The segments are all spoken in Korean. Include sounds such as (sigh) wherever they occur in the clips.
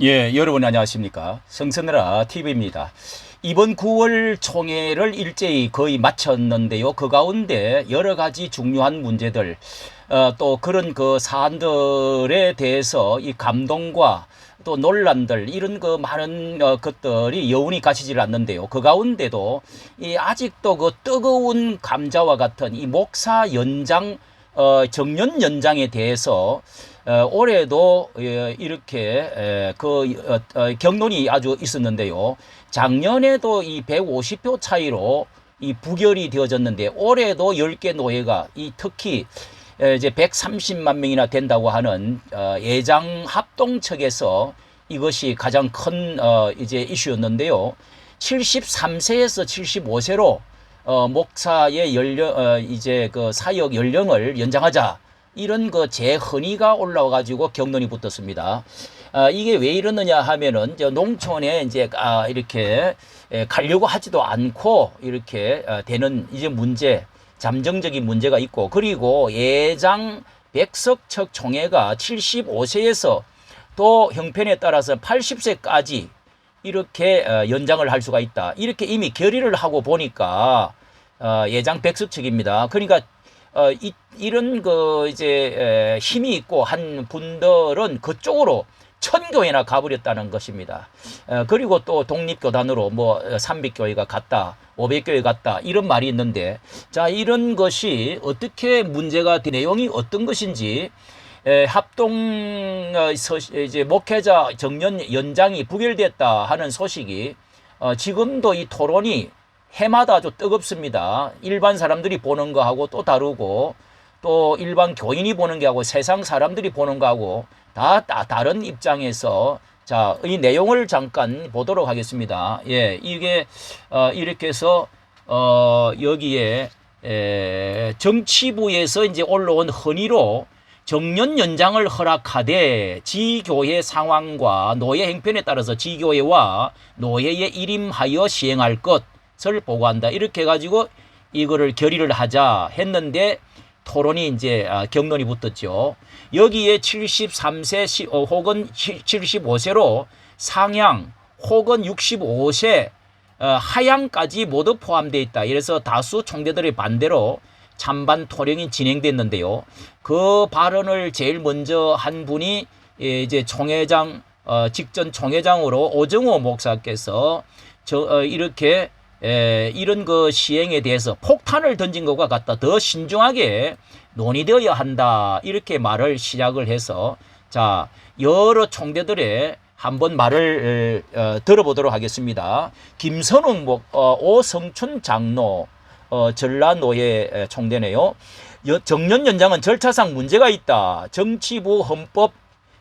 예, 여러분 안녕하십니까. 성선나라 TV입니다. 이번 9월 총회를 일제히 거의 마쳤는데요. 그 가운데 여러 가지 중요한 문제들, 어, 또 그런 그 사안들에 대해서 이 감동과 또 논란들 이런 그 많은 어, 것들이 여운이 가시질 않는데요. 그 가운데도 이 아직도 그 뜨거운 감자와 같은 이 목사 연장 어, 정년 연장에 대해서 어, 올해도 예, 이렇게 에, 그 어, 어, 경론이 아주 있었는데요. 작년에도 이 150표 차이로 이 부결이 되어졌는데 올해도 10개 노예가 이 특히 에, 이제 130만 명이나 된다고 하는 어, 예장 합동 측에서 이것이 가장 큰 어, 이제 이슈였는데요. 73세에서 75세로 어, 목사의 연령 어, 이제 그 사역 연령을 연장하자 이런 그 재헌의가 올라와 가지고 경론이 붙었습니다. 아, 이게 왜 이러느냐 하면은 저 농촌에 이제 아, 이렇게 에, 가려고 하지도 않고 이렇게 어, 되는 이제 문제 잠정적인 문제가 있고 그리고 예장 백석척 총회가 75세에서 또 형편에 따라서 80세까지 이렇게 어, 연장을 할 수가 있다. 이렇게 이미 결의를 하고 보니까 어, 예장 백석 측입니다. 그러니까 어, 이, 이런 그 이제 에, 힘이 있고 한 분들은 그쪽으로 천교회나 가버렸다는 것입니다. 어, 그리고 또 독립교단으로 뭐 어, 삼백교회가 갔다, 오백교회 갔다 이런 말이 있는데 자 이런 것이 어떻게 문제가 된 내용이 어떤 것인지 에, 합동 어, 서, 이제 목회자 정년 연장이 부결됐다 하는 소식이 어, 지금도 이 토론이 해마다 아주 뜨겁습니다. 일반 사람들이 보는 거하고 또 다르고 또 일반 교인이 보는 게하고 세상 사람들이 보는 거하고 다, 다 다른 입장에서 자, 이 내용을 잠깐 보도록 하겠습니다. 예, 이게 어, 이렇게 해서 어, 여기에 에, 정치부에서 이제 올라온 헌의로 정년 연장을 허락하되 지교회 상황과 노예 행편에 따라서 지교회와 노예에 일임하여 시행할 것 을 보고한다. 이렇게 해가지고 이거를 결의를 하자 했는데 토론이 이제 아, 경론이 붙었죠. 여기에 73세 시- 어, 혹은 75세로 상향 혹은 65세 어, 하향까지 모두 포함되어 있다. 이래서 다수 총대들의 반대로 찬반 토론이 진행됐는데요. 그 발언을 제일 먼저 한 분이 예, 이제 총회장 어, 직전 총회장으로 오정호 목사께서 저 어, 이렇게 에, 이런 그 시행에 대해서 폭탄을 던진 것과 같다. 더 신중하게 논의되어야 한다. 이렇게 말을 시작을 해서 자 여러 총대들의 한번 말을 어, 들어보도록 하겠습니다. 김선웅 목, 어, 오성춘 장로 어, 전라노예 총대네요. 여- 정년 연장은 절차상 문제가 있다. 정치부 헌법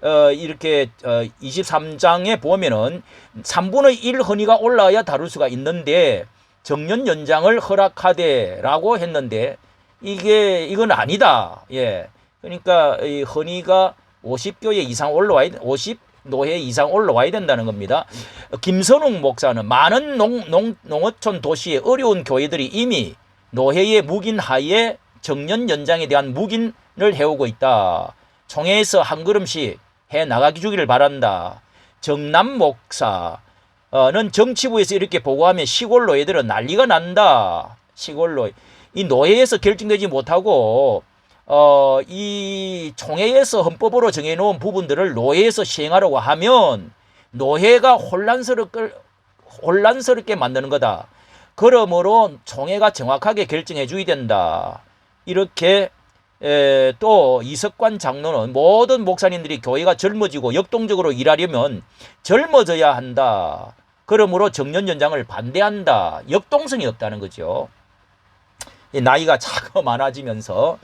어, 이렇게 어, 23장에 보면은 3분의 1 헌의가 올라야 다룰 수가 있는데 정년 연장을 허락하되라고 했는데 이게 이건 아니다. 예. 그러니까 이 헌의가 50교회 이상 올라와야 50 노예 이상 올라와야 된다는 겁니다. 김선웅 목사는 많은 농, 농, 농어촌 도시의 어려운 교회들이 이미 노예의 묵인 하에 정년 연장에 대한 묵인을 해오고 있다. 총회에서 한 걸음씩 해 나가기 주기를 바란다. 정남 목사는 정치부에서 이렇게 보고하면 시골 노예들은 난리가 난다. 시골 노예. 이 노예에서 결정되지 못하고 어, 이 총회에서 헌법으로 정해놓은 부분들을 노예에서 시행하려고 하면 노예가 혼란스럽게, 혼란스럽게 만드는 거다. 그러므로 총회가 정확하게 결정해 줘야 된다. 이렇게 에, 또 이석관 장로는 모든 목사님들이 교회가 젊어지고 역동적으로 일하려면 젊어져야 한다. 그러므로 정년 연장을 반대한다. 역동성이 없다는 거죠. 이 나이가 (laughs) 자꾸 많아지면서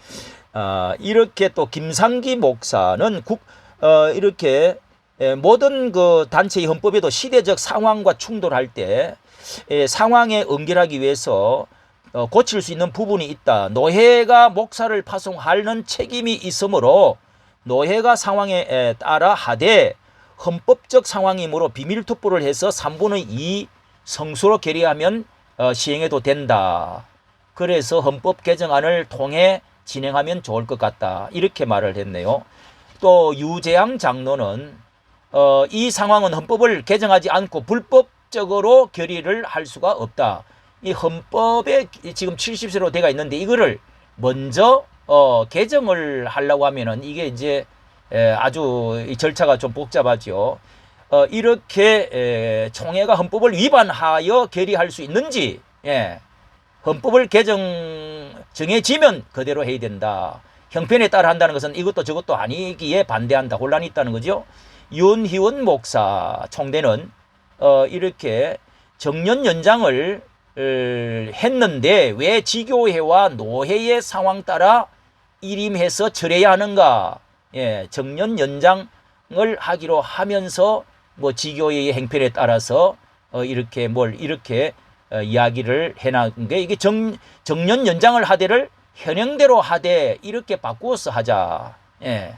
어, 이렇게 또 김상기 목사는 국, 어, 이렇게 에, 모든 그 단체의 헌법에도 시대적 상황과 충돌할 때 에, 상황에 응결하기 위해서 어, 고칠 수 있는 부분이 있다. 노예가 목사를 파송하는 책임이 있으므로 노예가 상황에 에, 따라 하되 헌법적 상황이므로 비밀 투표를 해서 3분의 2 성수로 결의하면 어, 시행해도 된다. 그래서 헌법 개정안을 통해 진행하면 좋을 것 같다. 이렇게 말을 했네요. 또 유재양 장로는 어, 이 상황은 헌법을 개정하지 않고 불법적으로 결의를 할 수가 없다. 이 헌법에 지금 70세로 돼가 있는데 이거를 먼저 어, 개정을 하려고 하면은 이게 이제 에, 아주 이 절차가 좀 복잡하죠. 어, 이렇게 에, 총회가 헌법을 위반하여 결의할 수 있는지 예. 헌법을 개정 정해지면 그대로 해야 된다. 형편에 따라 한다는 것은 이것도 저것도 아니기에 반대한다. 혼란이 있다는 거죠. 윤희원 목사 총대는 어, 이렇게 정년 연장을 어, 했는데 왜 지교회와 노회의 상황 따라 일임해서 처리해야 하는가? 예, 정년 연장을 하기로 하면서 뭐 지교회의 행편에 따라서 어, 이렇게 뭘 이렇게 어, 이야기를 해놓은 게 이게 정, 정년 연장을 하되를 현행대로 하되 이렇게 바꾸어서 하자. 예.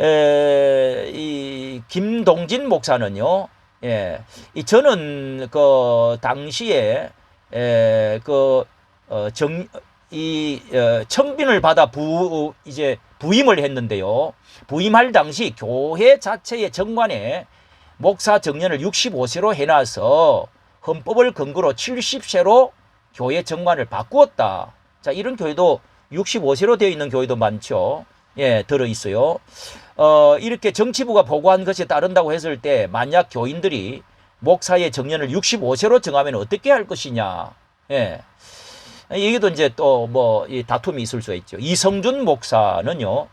에, 이 김동진 목사는요. 예. 이 저는 그 당시에 에, 그 어, 정, 이 어, 청빈을 받아 부 이제 부임을 했는데요. 부임할 당시 교회 자체의 정관에 목사 정년을 65세로 해놔서 헌법을 근거로 70세로 교회 정관을 바꾸었다. 자, 이런 교회도 65세로 되어 있는 교회도 많죠. 예, 들어 있어요. 어, 이렇게 정치부가 보고한 것에 따른다고 했을 때 만약 교인들이 목사의 정년을 65세로 정하면 어떻게 할 것이냐. 예. 이게도 이제 또 뭐 다툼이 있을 수가 있죠. 이성준 목사는요.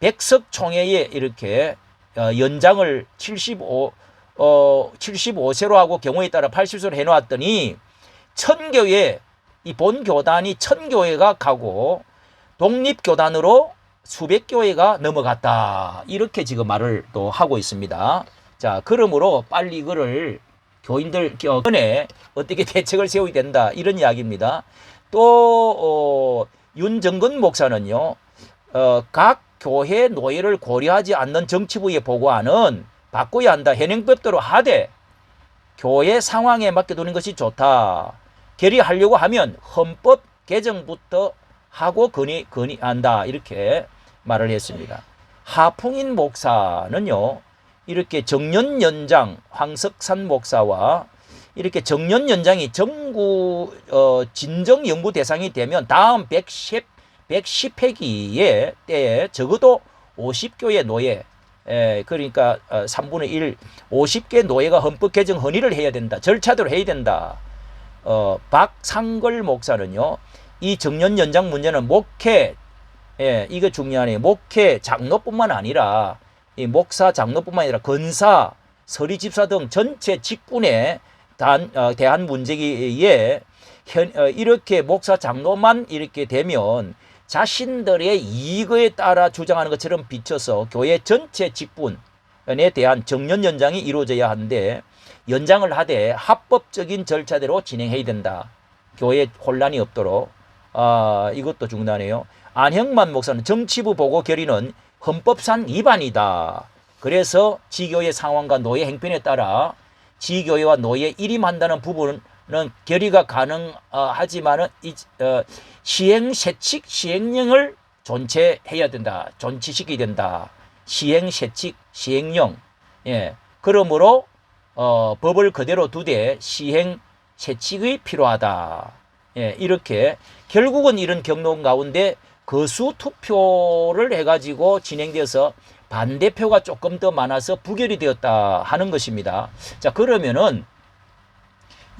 백석 총회에 이렇게 어, 연장을 75 어, 75세로 하고 경우에 따라 80세로 해 놓았더니 천교회 이 본 교단이 천교회가 가고 독립 교단으로 수백 교회가 넘어갔다. 이렇게 지금 말을 또 하고 있습니다. 자, 그러므로 빨리 이거를 교인들 견에 어떻게 (laughs) 대책을 세워야 된다. 이런 이야기입니다. 또, 어, 윤정근 목사는요, 어, 각 교회 노예를 고려하지 않는 정치부의 보고안은 바꿔야 한다. 현행법대로 하되 교회 상황에 맞게 두는 것이 좋다. 결의하려고 하면 헌법 개정부터 하고 건의, 건의한다. 이렇게 말을 했습니다. 하풍인 목사는요, 이렇게 정년 연장 황석산 목사와 이렇게 정년 연장이 정부 어, 진정 연구 대상이 되면 다음 110 110회기에 때에 적어도 50교의 노예 에, 그러니까 어, 3분의 1 50개 노예가 헌법 개정 헌의를 해야 된다. 절차대로 해야 된다. 어, 박상걸 목사는요. 이 정년 연장 문제는 목회 예, 이거 중요하네요. 목회 장로뿐만 아니라 이 목사 장로뿐만 아니라 건사, 서리 집사 등 전체 직분에 단, 어, 대한 문제기에 현, 어, 이렇게 목사 장로만 이렇게 되면 자신들의 이익에 따라 주장하는 것처럼 비춰서 교회 전체 직분에 대한 정년 연장이 이루어져야 하는데 연장을 하되 합법적인 절차대로 진행해야 된다. 교회 혼란이 없도록 아, 이것도 중요하네요. 안형만 목사는 정치부 보고 결의는 헌법상 위반이다. 그래서 지교의 상황과 노예 행편에 따라 지교회와 노예 일임한다는 부분은 결의가 가능하지만은 어, 시행 세칙 시행령을 존치해야 된다. 존치시켜야 된다. 시행 세칙 시행령. 예. 그러므로 어, 법을 그대로 두되 시행 세칙이 필요하다. 예, 이렇게 결국은 이런 경론 가운데 거수 투표를 해가지고 진행되어서 반대표가 조금 더 많아서 부결이 되었다 하는 것입니다. 자, 그러면은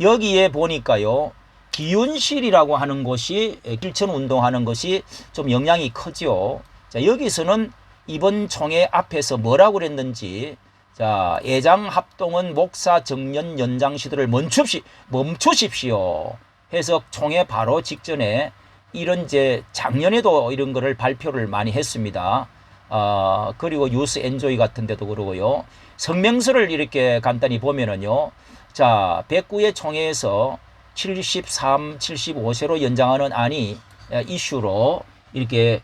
여기에 보니까요. 기윤실이라고 하는 곳이 길천 운동하는 것이 좀 영향이 크죠. 자, 여기서는 이번 총회 앞에서 뭐라고 그랬는지 자, 예장 합동은 목사 정년 연장 시도를 멈추시, 멈추십시오. 해서 총회 바로 직전에 이런 이제 작년에도 이런 거를 발표를 많이 했습니다. 어, 그리고 유스 엔조이 같은 데도 그러고요. 성명서를 이렇게 간단히 보면은요. 자, 백구의 총회에서 73, 75세로 연장하는 안이 이슈로 이렇게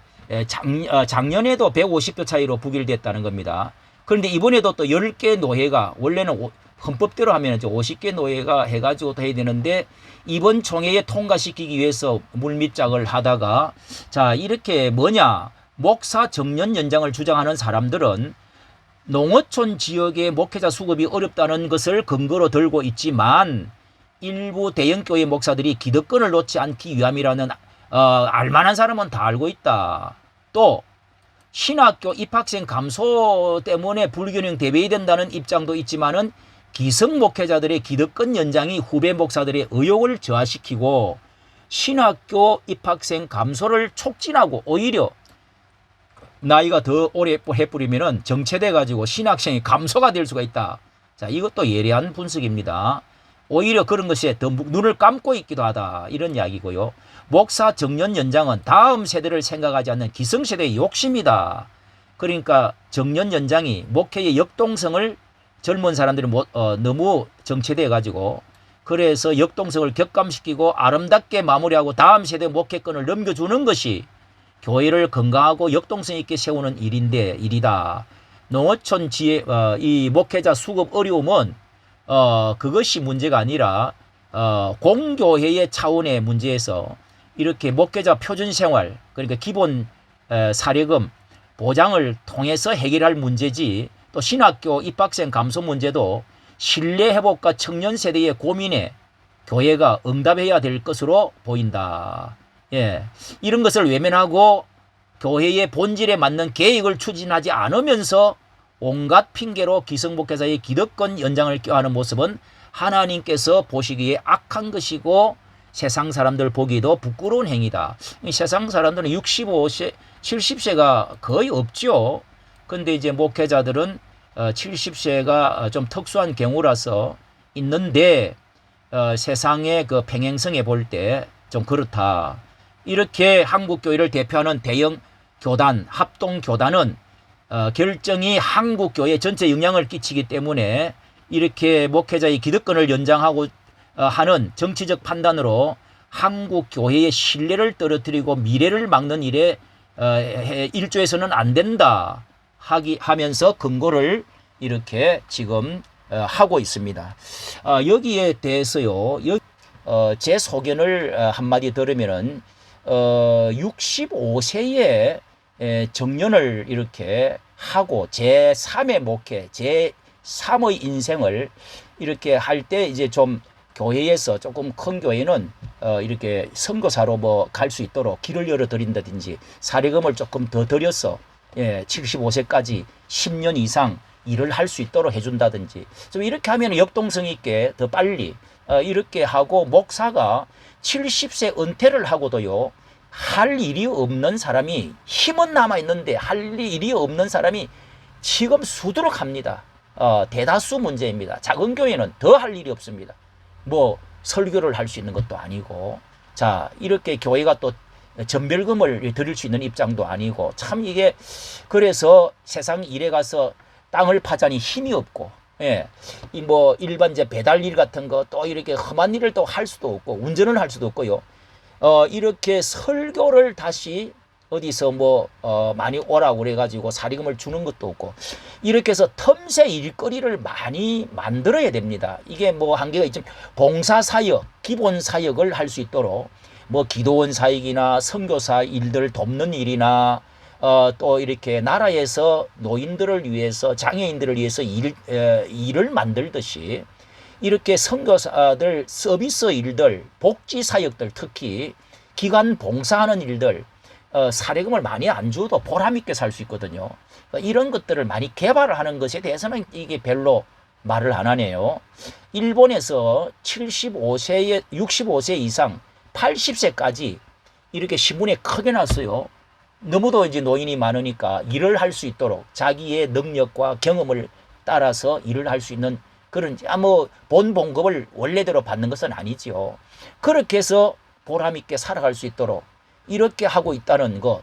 작, 어, 작년에도 150표 차이로 부결됐다는 겁니다. 그런데 이번에도 또 10개 노예가 원래는 헌법대로 하면 50개 노예가 해가지고 또 해야 되는데 이번 총회에 통과시키기 위해서 물밑작을 하다가 자 이렇게 뭐냐 목사 정년 연장을 주장하는 사람들은 농어촌 지역의 목회자 수급이 어렵다는 것을 근거로 들고 있지만 일부 대형교회 목사들이 기득권을 놓지 않기 위함이라는 어, 알만한 사람은 다 알고 있다. 또 신학교 입학생 감소 때문에 불균형 대비된다는 입장도 있지만은 기성 목회자들의 기득권 연장이 후배 목사들의 의욕을 저하시키고 신학교 입학생 감소를 촉진하고 오히려 나이가 더 오래 해뿌리면은 정체돼 가지고 신학생이 감소가 될 수가 있다. 자, 이것도 예리한 분석입니다. 오히려 그런 것에 더 눈을 감고 있기도 하다. 이런 이야기고요. 목사 정년 연장은 다음 세대를 생각하지 않는 기성세대의 욕심이다. 그러니까 정년 연장이 목회의 역동성을 젊은 사람들이 못, 어, 너무 정체돼 가지고 그래서 역동성을 격감시키고 아름답게 마무리하고 다음 세대 목회권을 넘겨주는 것이 교회를 건강하고 역동성 있게 세우는 일인데 일이다. 농어촌 지에 어, 이 목회자 수급 어려움은 어, 그것이 문제가 아니라 어, 공교회의 차원의 문제에서 이렇게 목회자 표준 생활 그러니까 기본 에, 사례금 보장을 통해서 해결할 문제지 또 신학교 입학생 감소 문제도 신뢰 회복과 청년 세대의 고민에 교회가 응답해야 될 것으로 보인다. 예. 이런 것을 외면하고 교회의 본질에 맞는 계획을 추진하지 않으면서 온갖 핑계로 기성복회사의 기득권 연장을 껴하는 모습은 하나님께서 보시기에 악한 것이고 세상 사람들 보기에도 부끄러운 행위다. 이 세상 사람들은 65세, 70세가 거의 없죠. 근데 이제 목회자들은 어, 70세가 좀 특수한 경우라서 있는데 어, 세상의 그 평행성에 볼 때 좀 그렇다. 이렇게 한국 교회를 대표하는 대형 교단, 합동 교단은 어, 결정이 한국 교회 전체 영향을 끼치기 때문에 이렇게 목회자의 기득권을 연장하고 어, 하는 정치적 판단으로 한국 교회의 신뢰를 떨어뜨리고 미래를 막는 일에 어, 해- 일조해서는 안 된다 하기 하면서 근거를 이렇게 지금 어, 하고 있습니다. 어, 여기에 대해서요. 여, 어, 제 소견을 어, 한마디 들으면은 어, 65세에 에, 정년을 이렇게 하고 제 3의 목회, 제 3의 인생을 이렇게 할 때 이제 좀 교회에서 조금 큰 교회는 어, 이렇게 선거사로 뭐 갈 수 있도록 길을 열어 드린다든지 사례금을 조금 더 들여서 예, 75세까지 10년 이상 일을 할 수 있도록 해준다든지 좀 이렇게 하면 역동성 있게 더 빨리 어, 이렇게 하고 목사가 70세 은퇴를 하고도요 할 일이 없는 사람이 힘은 남아 있는데 할 일이 없는 사람이 지금 수두룩 합니다. 어, 대다수 문제입니다. 작은 교회는 더 할 일이 없습니다. 뭐 설교를 할 수 있는 것도 아니고 자 이렇게 교회가 또 전별금을 드릴 수 있는 입장도 아니고 참 이게 그래서 세상 일에 가서 땅을 파자니 힘이 없고 예. 이 뭐 일반 이제 배달 일 같은 거 또 이렇게 험한 일을 또 할 수도 없고 운전을 할 수도 없고요. 어 이렇게 설교를 다시 어디서 뭐 어, 많이 오라고 그래가지고 사리금을 주는 것도 없고 이렇게 해서 틈새 일거리를 많이 만들어야 됩니다. 이게 뭐 한계가 있지만 봉사 사역, 기본 사역을 할 수 있도록 뭐 기도원 사역이나 선교사 일들 돕는 일이나 어, 또 이렇게 나라에서 노인들을 위해서 장애인들을 위해서 일, 에, 일을 만들듯이 이렇게 선교사들 서비스 일들, 복지 사역들 특히 기관 봉사하는 일들 어, 사례금을 많이 안 줘도 보람 있게 살 수 있거든요. 그러니까 이런 것들을 많이 개발을 하는 것에 대해서는 이게 별로 말을 안 하네요. 일본에서 75세, 65세 이상 80세까지 이렇게 신문에 크게 났어요. 너무도 이제 노인이 많으니까 일을 할 수 있도록 자기의 능력과 경험을 따라서 일을 할 수 있는 그런 뭐본 봉급을 원래대로 받는 것은 아니지요. 그렇게 해서 보람 있게 살아갈 수 있도록 이렇게 하고 있다는 것.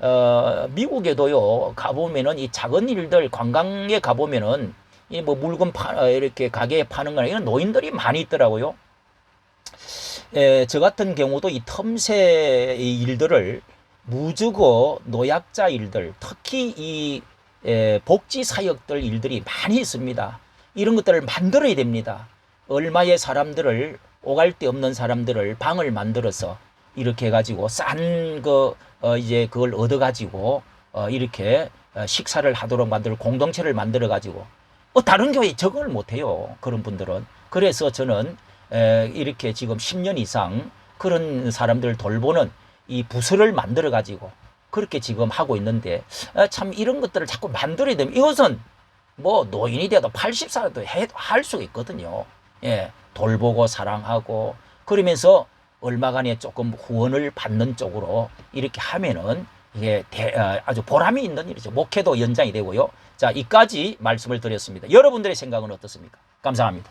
어, 미국에도요 가보면은 이 작은 일들 관광에 가보면은 이 뭐 물건 파 어, 이렇게 가게에 파는 거나 이런 노인들이 많이 있더라고요. 에, 저 같은 경우도 이 틈새의 일들을 무주거 노약자 일들 특히 이 에, 복지 사역들 일들이 많이 있습니다. 이런 것들을 만들어야 됩니다. 얼마의 사람들을 오갈 데 없는 사람들을 방을 만들어서 이렇게 해가지고 싼그 어, 이제 그걸 얻어가지고 어, 이렇게 어, 식사를 하도록 만들 공동체를 만들어 가지고 어, 다른 교회에 적응을 못해요. 그런 분들은. 그래서 저는 에, 이렇게 지금 10년 이상 그런 사람들 돌보는 이 부서를 만들어 가지고 그렇게 지금 하고 있는데 아, 참 이런 것들을 자꾸 만들어야 되면 이것은 뭐 노인이 돼도 80살도 할 수가 있거든요. 예, 돌보고 사랑하고 그러면서 얼마간에 조금 후원을 받는 쪽으로 이렇게 하면은 이게 대- 어, 아주 보람이 있는 일이죠. 목회도 연장이 되고요. 자, 이까지 말씀을 드렸습니다. 여러분들의 생각은 어떻습니까? 감사합니다.